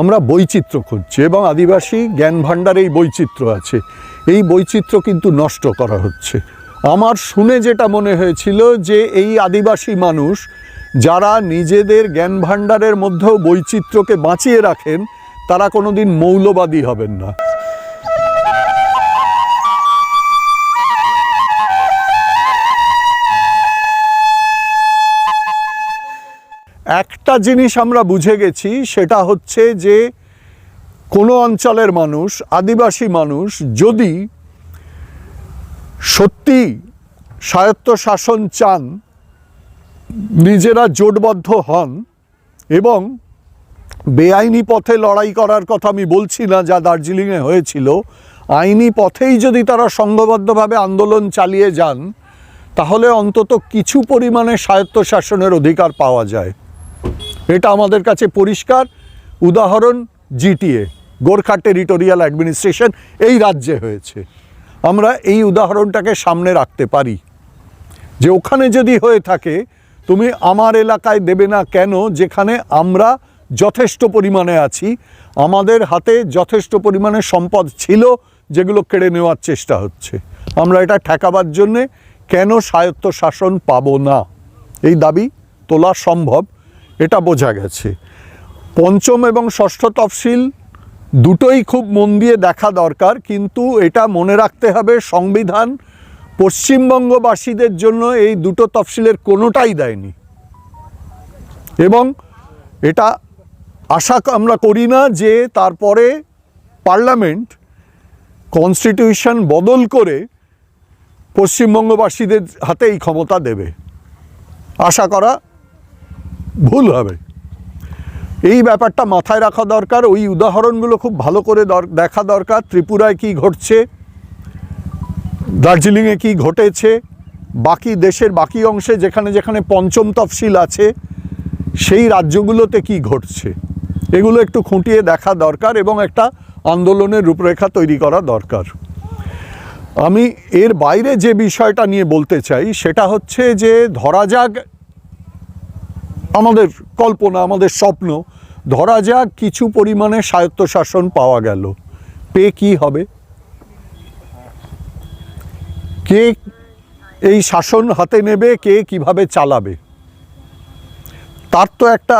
আমরা বৈচিত্র্য খুঁজছি এবং আদিবাসী জ্ঞান ভাণ্ডারে এই বৈচিত্র্য আছে। এই বৈচিত্র্য কিন্তু নষ্ট করা হচ্ছে। আমার শুনে যেটা মনে হয়েছিল যে এই আদিবাসী মানুষ যারা নিজেদের জ্ঞান ভাণ্ডারের মধ্যেও বৈচিত্র্যকে বাঁচিয়ে রাখেন, তারা কোনোদিন মৌলবাদী হবেন না। একটা জিনিস আমরা বুঝে গেছি, সেটা হচ্ছে যে কোনো অঞ্চলের মানুষ, আদিবাসী মানুষ যদি সত্যি স্বায়ত্ত শাসন চান, নিজেরা জোটবদ্ধ হন এবং বেআইনি পথে লড়াই করার কথা আমি বলছি না, যা দার্জিলিংয়ে হয়েছিল, আইনি পথেই যদি তারা সংঘবদ্ধভাবে আন্দোলন চালিয়ে যান, তাহলে অন্তত কিছু পরিমাণে স্বায়ত্ত শাসনের অধিকার পাওয়া যায়। এটা আমাদের কাছে পরিষ্কার। উদাহরণ জিটিএ গোর্খা টেরিটোরিয়াল অ্যাডমিনিস্ট্রেশন এই রাজ্যে হয়েছে। আমরা এই উদাহরণটাকে সামনে রাখতে পারি। যে ওখানে যদি হয়ে থাকে, তুমি আমার এলাকায় দেবে না কেন? যেখানে আমরা যথেষ্ট পরিমাণে আছি। আমাদের হাতে যথেষ্ট পরিমাণে সম্পদ ছিল, যেগুলো কেড়ে নেওয়ার চেষ্টা হচ্ছে। আমরা এটা ঠেকাবার জন্যে কেন স্বায়ত্ত শাসন পাবো না? এই দাবি তোলা সম্ভব। এটা বোঝা গেছে। পঞ্চম এবং ষষ্ঠ তফসিল দুটোই খুব মন দিয়ে দেখা দরকার, কিন্তু এটা মনে রাখতে হবে সংবিধান পশ্চিমবঙ্গবাসীদের জন্য এই দুটো তফসিলের কোনোটাই দেয়নি। এবং এটা আশা আমরা করি না যে তারপরে পার্লামেন্ট কনস্টিটিউশন বদল করে পশ্চিমবঙ্গবাসীদের হাতে এই ক্ষমতা দেবে। আশা করা ভুল হবে। এই ব্যাপারটা মাথায় রাখা দরকার। ওই উদাহরণগুলো খুব ভালো করে দেখা দরকার। ত্রিপুরায় কি ঘটছে? দার্জিলিংয়ে কি ঘটেছে? বাকি দেশের বাকি অংশে যেখানে যেখানে পঞ্চম তফসিল আছে, সেই রাজ্যগুলোতে কি ঘটছে? এগুলো একটু খুঁটিয়ে দেখা দরকার এবং একটা আন্দোলনের রূপরেখা তৈরি করা দরকার। আমি এর বাইরে যে বিষয়টা নিয়ে বলতে চাই, সেটা হচ্ছে যে ধরা যাক আমাদের কল্পনা, আমাদের স্বপ্ন, ধরা যাক কিছু পরিমাণে স্বায়ত্তশাসন পাওয়া গেল। পে কি হবে? কে এই শাসন হাতে নেবে? কে কীভাবে চালাবে? তার তো একটা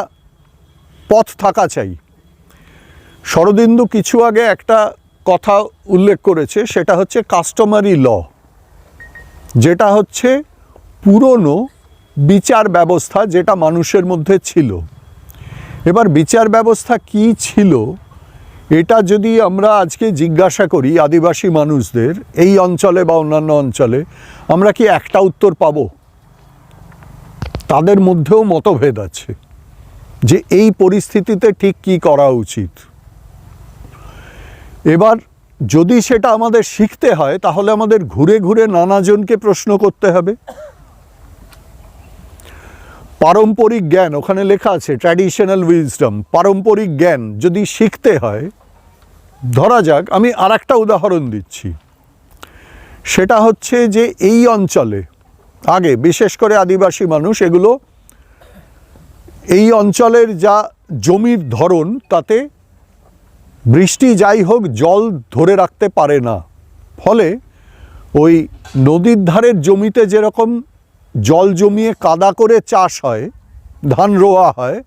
পথ থাকা চাই। শরদিন্দু কিছু আগে একটা কথা উল্লেখ করেছে, সেটা হচ্ছে কাস্টমারি ল, যেটা হচ্ছে পুরনো বিচার ব্যবস্থা যেটা মানুষের মধ্যে ছিল। এবার বিচার ব্যবস্থা কি ছিল, এটা যদি আমরা আজকে জিজ্ঞাসা করি আদিবাসী মানুষদের, এই অঞ্চলে বা অন্যান্য অঞ্চলে, আমরা কি একটা উত্তর পাব? তাদের মধ্যেও মতভেদ আছে যে এই পরিস্থিতিতে ঠিক কি করা উচিত। এবার যদি সেটা আমাদের শিখতে হয়, তাহলে আমাদের ঘুরে ঘুরে নানাজনকে প্রশ্ন করতে হবে। পারম্পরিক জ্ঞান, ওখানে লেখা আছে ট্র্যাডিশনাল উইজডম পারম্পরিক জ্ঞান যদি শিখতে হয়, ধরা যাক, আমি আর একটা উদাহরণ দিচ্ছি। সেটা হচ্ছে যে এই অঞ্চলে, আগে বিশেষ করে আদিবাসী মানুষ, এগুলো এই অঞ্চলের যা জমির ধরন, তাতে বৃষ্টি যাই হোক, জল ধরে রাখতে পারে না। ফলে ওই নদীর ধারের জমিতে যেরকম জল জমিয়ে কাদা করে চাষ হয়, ধান রোয়া হয়,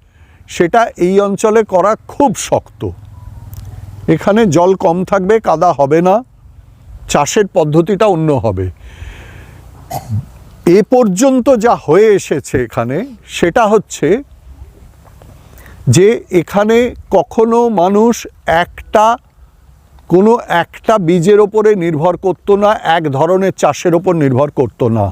সেটা এই অঞ্চলে করা খুব শক্ত। এখানে জল কম থাকবে, কাদা হবে না, চাষের পদ্ধতিটা অন্য হবে। এ পর্যন্ত যা হয়ে এসেছে এখানে, সেটা হচ্ছে যে এখানে কখনো মানুষ একটা, কোনো একটা বীজের ওপরে নির্ভর করতো না, এক ধরনের চাষের ওপর নির্ভর করতো না।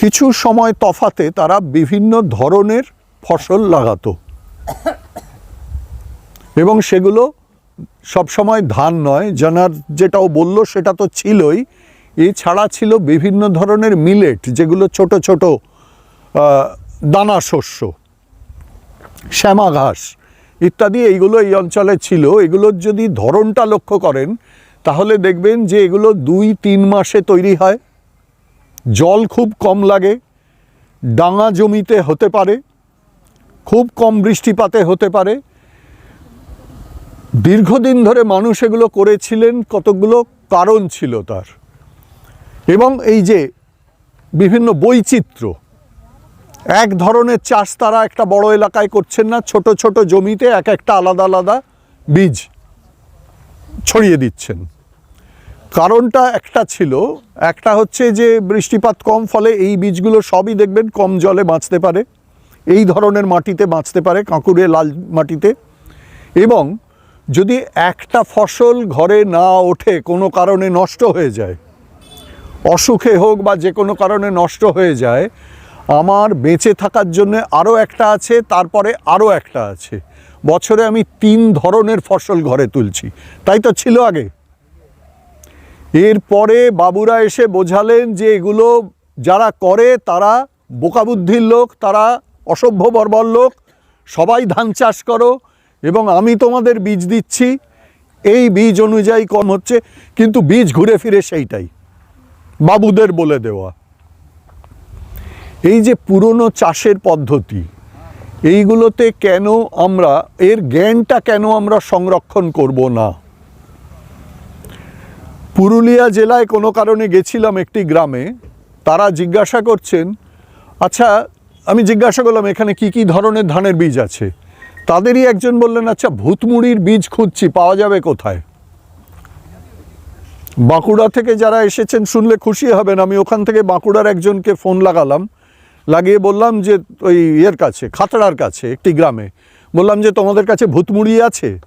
কিছু সময় তফাতে তারা বিভিন্ন ধরনের ফসল লাগাতো। এবং সেগুলো সবসময় ধান নয়, জানার যেটাও বলল সেটা তো ছিলই। এছাড়া ছিল বিভিন্ন ধরনের মিলেট, যেগুলো ছোট ছোট দানা শস্য, শ্যামা ঘাস ইত্যাদি, এইগুলো এই অঞ্চলে ছিল। এগুলোর যদি ধরনটা লক্ষ্য করেন, তাহলে দেখবেন যে এগুলো দুই তিন মাসে তৈরি হয়। জল খুব কম লাগে, ডাঙা জমিতে হতে পারে, খুব কম বৃষ্টিপাতে হতে পারে। দীর্ঘদিন ধরে মানুষ এগুলো করেছিলেন, কতগুলো কারণ ছিল তার। এবং এই যে বিভিন্ন বৈচিত্র্য, এক ধরনের চাষ তারা একটা বড় এলাকায় করছেন না, ছোট ছোট জমিতে এক একটা আলাদা আলাদা বীজ ছড়িয়ে দিচ্ছেন। কারণটা একটা ছিল, একটা হচ্ছে যে বৃষ্টিপাত কম, ফলে এই বীজগুলো সবই দেখবেন কম জলে বাঁচতে পারে, এই ধরনের মাটিতে বাঁচতে পারে, কাঁকুড়ে, লাল মাটিতে। এবং যদি একটা ফসল ঘরে না ওঠে, কোনো কারণে নষ্ট হয়ে যায়, অসুখে হোক বা যে কোনো কারণে নষ্ট হয়ে যায়, আমার বেঁচে থাকার জন্য আরও একটা আছে, তারপরে আরও একটা আছে। বছরে আমি তিন ধরনের ফসল ঘরে তুলছি। তাই তো ছিল আগে? এরপরে বাবুরা এসে বোঝালেন যে এগুলো যারা করে, তারা বোকাবুদ্ধির লোক, তারা অসভ্য বর্বর লোক। সবাই ধান চাষ করো এবং আমি তোমাদের বীজ দিচ্ছি। এই বীজ অনুযায়ী কম হচ্ছে, কিন্তু বীজ ঘুরে ফিরে সেইটাই। বাবুদের বলে দেওয়া। এই যে পুরনো চাষের পদ্ধতি, এইগুলোতে কেন আমরা, এর জ্ঞানটা কেন আমরা সংরক্ষণ করব না? পুরুলিয়া জেলায় কোনো কারণে গেছিলাম একটি গ্রামে, তারা জিজ্ঞাসা করছেন আচ্ছা আমি জিজ্ঞাসা করলাম, এখানে কি কি ধরনের ধানের বীজ আছে? তাদেরই একজন বললেন আচ্ছা ভূতমুড়ির বীজ খুঁজছি, পাওয়া যাবে কোথায়? বাঁকুড়া থেকে যারা এসেছেন, শুনলে খুশি হবেন, আমি ওখান থেকে বাঁকুড়ার একজনকে ফোন লাগালাম, লাগিয়ে বললাম যে, ওই ইয়ের কাছে, খাতড়ার কাছে, একটি গ্রামে। বললাম যে, তোমাদের কাছে ভূতমুড়ি আছে?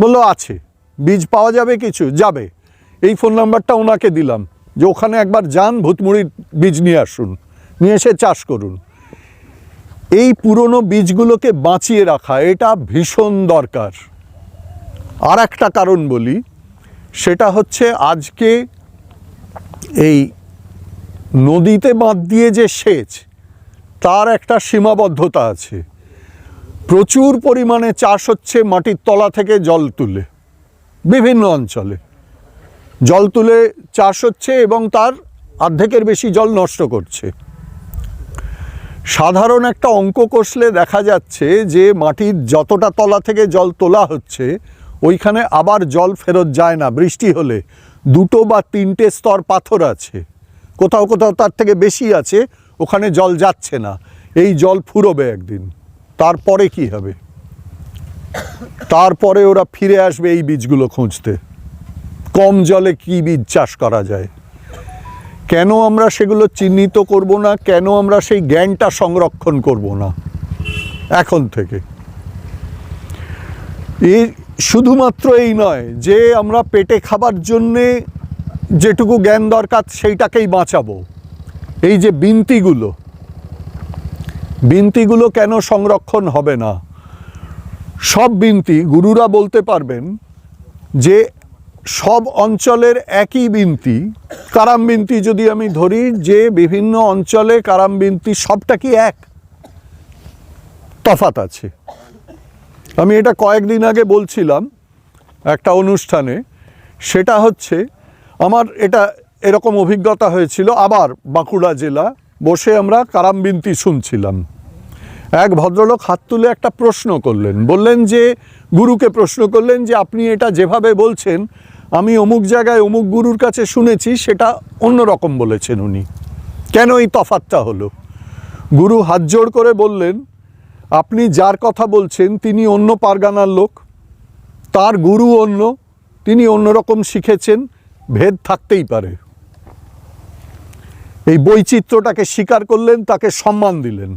বলল, আছে। বীজ পাওয়া যাবে কিছু? যাবে। এই ফোন নাম্বারটা ওনাকে দিলাম যে ওখানে একবার যান ভূতমুড়ির বীজ নিয়ে আসুন, নিয়ে এসে চাষ করুন। এই পুরনো বীজগুলোকে বাঁচিয়ে রাখা, এটা ভীষণ দরকার। আর একটা কারণ বলি, সেটা হচ্ছে আজকে এই নদীতে বাঁধ দিয়ে যে সেচ, তার একটা সীমাবদ্ধতা আছে। প্রচুর পরিমাণে চাষ হচ্ছে মাটির তলা থেকে জল তুলে, বিভিন্ন অঞ্চলে। জল তুলে চাষ হচ্ছে এবং তার অর্ধেকের বেশি জল নষ্ট করছে। সাধারণ একটা অঙ্ক কষলে দেখা যাচ্ছে যে মাটির যতটা তলা থেকে জল তোলা হচ্ছে, ওইখানে আবার জল ফেরত যায় না। বৃষ্টি হলে দুটো বা তিনটে স্তর পাথর আছে। কোথাও কোথাও তার থেকে বেশি আছে, ওখানে জল যাচ্ছে না। এই জল ফুরোবে একদিন। তারপরে কি হবে? তারপরে ওরা ফিরে আসবে এই বীজগুলো খুঁজতে। কম জলে কি বীজ চাষ করা যায়? কেন আমরা সেগুলো চিহ্নিত করব না? কেন আমরা সেই জ্ঞানটা সংরক্ষণ করব না? এখন থেকে। এই শুধুমাত্র এই নয়, যে আমরা পেটে খাবার জন্যে যেটুকু জ্ঞান দরকার সেইটাকেই বাঁচাবো। এই যে বিনতিগুলো বিনতিগুলো কেন সংরক্ষণ হবে না? সব বিনতি গুরুরা বলতে পারবেন যে সব অঞ্চলের একই বিনতি। কারাম বিনতি যদি আমি ধরি, যে বিভিন্ন অঞ্চলে কারাম বিনতি সবটা কি এক? তফাত আছে। আমি এটা কয়েকদিন আগে বলছিলাম একটা অনুষ্ঠানে। সেটা হচ্ছে, আমার এটা এরকম অভিজ্ঞতা হয়েছিল, আবার বাঁকুড়া জেলা বসে আমরা কারাম বিনতি শুনছিলাম। এক ভদ্রলোক হাত তুলে একটা প্রশ্ন করলেন। বললেন যে, গুরুকে প্রশ্ন করলেন যে, আপনি এটা যেভাবে বলছেন আমি অমুক জায়গায় অমুক গুরুর কাছে শুনেছি, সেটা অন্য রকম বলেছেন উনি। কেন এই তফাতটা হলো? গুরু হাত জোড় করে বললেন, আপনি যার কথা বলছেন, তিনি অন্য পারগানার লোক। তার গুরু অন্য, তিনি অন্যরকম শিখেছেন, ভেদ থাকতেই পারে। এই বৈচিত্র্যটাকে স্বীকার করলেন, তাকে সম্মান দিলেন।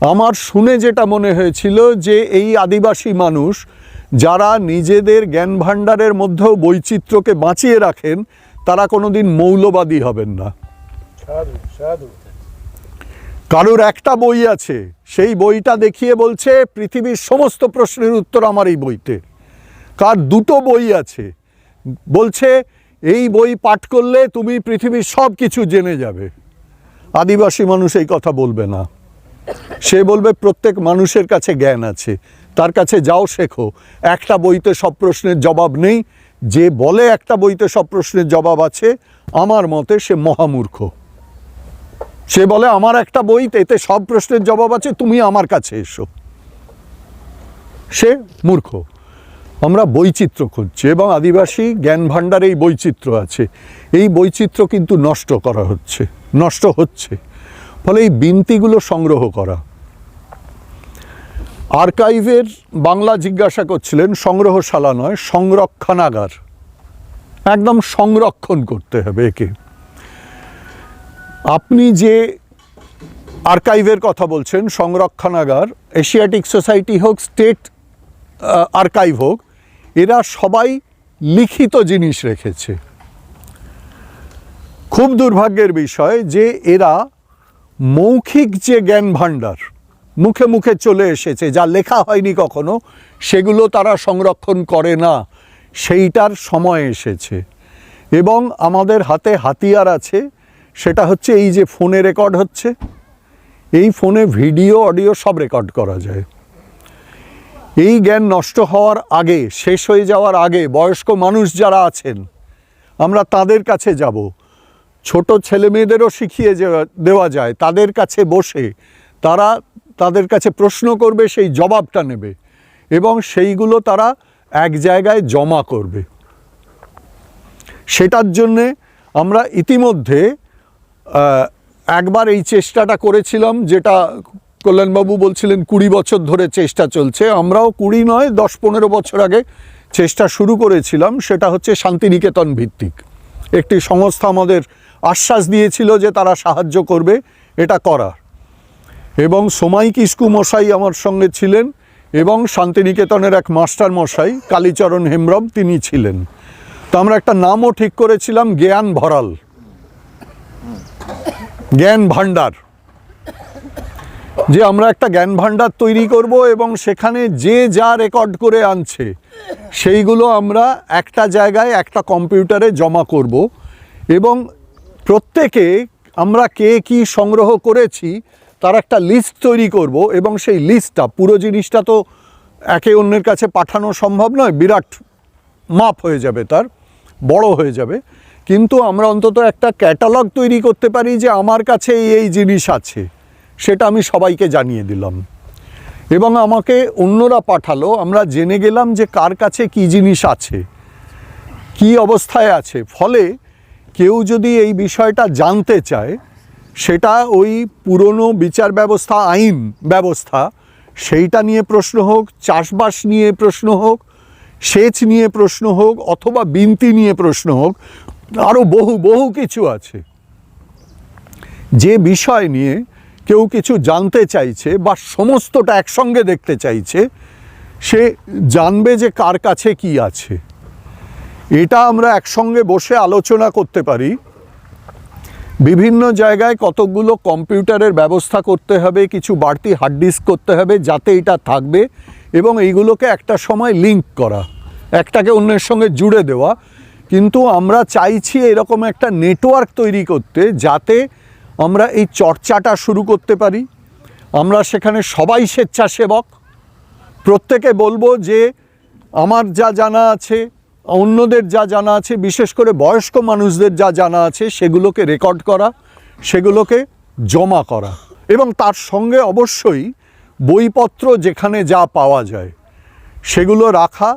আমার শুনে যেটা মনে হয়েছিল যে, এই আদিবাসী মানুষ যারা নিজেদের জ্ঞান ভাণ্ডারের মধ্যেও বৈচিত্র্যকে বাঁচিয়ে রাখেন তারা কোনোদিন মৌলবাদী হবেন না। কারোর একটা বই আছে সেই বইটা দেখিয়ে বলছে পৃথিবীর সমস্ত প্রশ্নের উত্তর আমার এই বইতে। কার দুটো বই আছে বলছে এই বই পাঠ করলে তুমি পৃথিবীর সব কিছু জেনে যাবে। আদিবাসী মানুষ এই কথা বলবে না। সে বলবে, প্রত্যেক মানুষের কাছে জ্ঞান আছে, তার কাছে যাও, শেখো। একটা বইতে সব প্রশ্নের জবাব নেই। যে বলে একটা বইতে সব প্রশ্নের জবাব আছে, আমার মতে সে মহামূর্খ। সে বলে, আমার একটা বইতে এতে সব প্রশ্নের জবাব আছে, তুমি আমার কাছে এসো। সে মূর্খ। আমরা বৈচিত্র্য খুঁজছি এবং আদিবাসী জ্ঞান ভাণ্ডারে এই বৈচিত্র্য আছে। এই বৈচিত্র্য কিন্তু নষ্ট করা হচ্ছে, নষ্ট হচ্ছে। ফলে এই বিনতিগুলো সংগ্রহ করা। আর্কাইভের বাংলা জিজ্ঞাসা করছিলেন, সংগ্রহশালা নয়, সংরক্ষণাগার। একদম সংরক্ষণ করতে হবে একে। আপনি যে আর্কাইভের কথা বলছেন, সংরক্ষণাগার, এশিয়াটিক সোসাইটি হোক, স্টেট আর্কাইভ হোক, এরা সবাই লিখিত জিনিস রেখেছে। খুব দুর্ভাগ্যের বিষয় যে এরা মৌখিক যে জ্ঞান ভাণ্ডার মুখে মুখে চলে এসেছে, যা লেখা হয়নি কখনো, সেগুলো তারা সংরক্ষণ করে না। সেইটার সময় এসেছে। এবং আমাদের হাতে হাতিয়ার আছে, সেটা হচ্ছে এই যে ফোনে রেকর্ড হচ্ছে, এই ফোনে ভিডিও, অডিও সব রেকর্ড করা যায়। এই জ্ঞান নষ্ট হওয়ার আগে, শেষ হয়ে যাওয়ার আগে, বয়স্ক মানুষ যারা আছেন, আমরা তাদের কাছে যাব। ছোট ছেলে মেয়েদেরও শিখিয়ে দেওয়া যায়, তাদের কাছে বসে তারা তাদের কাছে প্রশ্ন করবে, সেই জবাবটা নেবে এবং সেইগুলো তারা এক জায়গায় জমা করবে। সেটার জন্যে আমরা ইতিমধ্যে একবার এই চেষ্টাটা করেছিলাম, যেটা কল্যাণবাবু বলছিলেন কুড়ি বছর ধরে চেষ্টা চলছে। আমরাও কুড়ি নয়, দশ পনেরো বছর আগে চেষ্টা শুরু করেছিলাম, সেটা হচ্ছে শান্তিনিকেতন ভিত্তিক। একটি সংস্থা আমাদের আশ্বাস দিয়েছিল যে তারা সাহায্য করবে, এটা করার। এবং সোমাই কিস্কু মশাই আমার সঙ্গে ছিলেন এবং শান্তিনিকেতনের এক মাস্টার মশাই কালীচরণ হেমব্রম, তিনি ছিলেন। তো আমরা একটা নামও ঠিক করেছিলাম, জ্ঞান ভরাল। জ্ঞান ভাণ্ডার। যে আমরা একটা জ্ঞান ভাণ্ডার তৈরি করব এবং সেখানে যে যা রেকর্ড করে আনছে, সেইগুলো আমরা একটা জায়গায়, একটা কম্পিউটারে জমা করব। এবং প্রত্যেকে আমরা কে কি সংগ্রহ করেছি তার একটা লিস্ট তৈরি করব এবং সেই লিস্টটা পুরো জিনিসটা তো একে অন্যের কাছে পাঠানো সম্ভব নয়, বিরাট মাপ হয়ে যাবে তার, বড় হয়ে যাবে। কিন্তু আমরা অন্তত একটা ক্যাটালগ তৈরি করতে পারি যে আমার কাছে এই এই জিনিস আছে, সেটা আমি সবাইকে জানিয়ে দিলাম। এবং আমাকে অন্যরা পাঠালো, আমরা জেনে গেলাম যে কার কাছে কি জিনিস আছে, কি অবস্থায় আছে। ফলে কেউ যদি এই বিষয়টা জানতে চায় সেটা ওই পুরনো বিচার ব্যবস্থা, আইন ব্যবস্থা, সেইটা নিয়ে প্রশ্ন হোক, চাষবাস নিয়ে প্রশ্ন হোক, সেচ নিয়ে প্রশ্ন হোক, অথবা বিনতি নিয়ে প্রশ্ন হোক আরও বহু বহু কিছু আছে। যে বিষয় নিয়ে কেউ কিছু জানতে চাইছে বা সমস্তটা একসঙ্গে দেখতে চাইছে, সে জানবে যে কার কাছে কি আছে। এটা আমরা একসঙ্গে বসে আলোচনা করতে পারি। বিভিন্ন জায়গায় কতকগুলো কম্পিউটারের ব্যবস্থা করতে হবে, কিছু বাড়তি হার্ড ডিস্ক করতে হবে যাতে এটা থাকবে এবং এইগুলোকে একটা সময় লিংক করা, একটাকে অন্যের সঙ্গে জুড়ে দেওয়া। কিন্তু আমরা চাইছি এরকম একটা নেটওয়ার্ক তৈরি করতে যাতে আমরা এই চর্চাটা শুরু করতে পারি। আমরা সেখানে সবাই স্বেচ্ছাসেবক। প্রত্যেকে বলব যে আমার যা জানা আছে অন্যদের যা জানা আছে, বিশেষ করে বয়স্ক মানুষদের যা জানা আছে, সেগুলোকে রেকর্ড করা, সেগুলোকে জমা করা। এবং তার সঙ্গে অবশ্যই বইপত্র যেখানে যা পাওয়া যায়, সেগুলো রাখা।